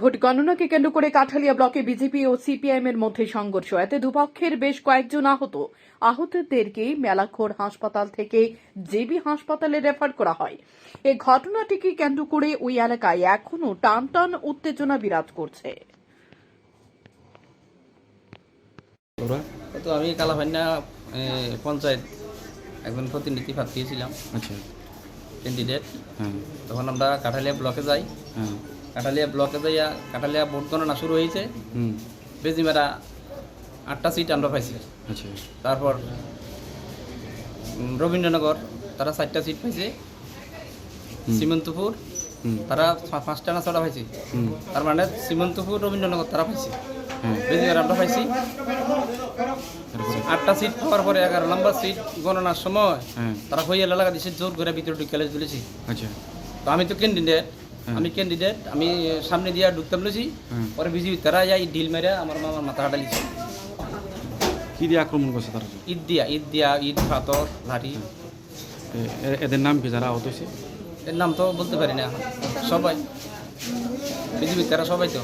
Vote গণনাকে কেন্দ্র করে কাঠালিয়া ব্লকে বিজেপি ও সিপিআইএম এর মধ্যে সংঘর্ষ। এতে দুপক্ষের বেশ কয়েকজন আহত। আহতদেরকে মেলাখোর হাসপাতাল থেকে জেবি হাসপাতালে রেফার করা হয়। এই ঘটনাটিকে কেন্দ্র করে ওই এলাকায় এখনও টান টান উত্তেজনা বিরাজ করছে। তো আমি কালাভান্না পঞ্চায়েত একজন প্রতিনিধি পাঠিয়েছিলাম আচ্ছা। ক্যান্ডিডেট হ্যাঁ তখন আমরা কাঠালিয়া ব্লকে যাই। কাঠালিয়া ব্লকে যাইয়া কাঠালিয়া ভোট গণনা শুরু হয়েছে। বেজিমেরা আটটা সিট আমরা পাইছি। আচ্ছা। তারপর রবীন্দ্রনগর তারা চারটা সিট পাইছে। সীমন্তপুর তারা পাঁচটা না ছটা পাইছে। হুম। তার মানে সীমন্তপুর রবীন্দ্রনগর তারা পাইছে। হ্যাঁ বেজিমেরা আমরা পাইছি। আটটা সিট পাওয়ার পরে এগারো নম্বর সিট গণনার সময় হ্যাঁ। তারা হইয়া লাগা দিছে জোর করে ভিতরে ঢুকে তুলেছি আচ্ছা। তো আমি তো ক্যান্ডিডেট। আমি ক্যান্ডিডেট আমি সামনে দিয়ে ঢুকতে বলেছি হ্যাঁ পরে বিজেপি তারা যাই ডিল মেরে আমার মামার মাথা হাঁটালিছে কি দিয়ে আক্রমণ করছে তারা? ঈদ দিয়া ঈদ দিয়া ঈদ পাথর লাঠি। এদের নাম কি যারা আহত হয়েছে এর নাম তো বলতে পারি না সবাই। বিজেপি তারা সবাই তো।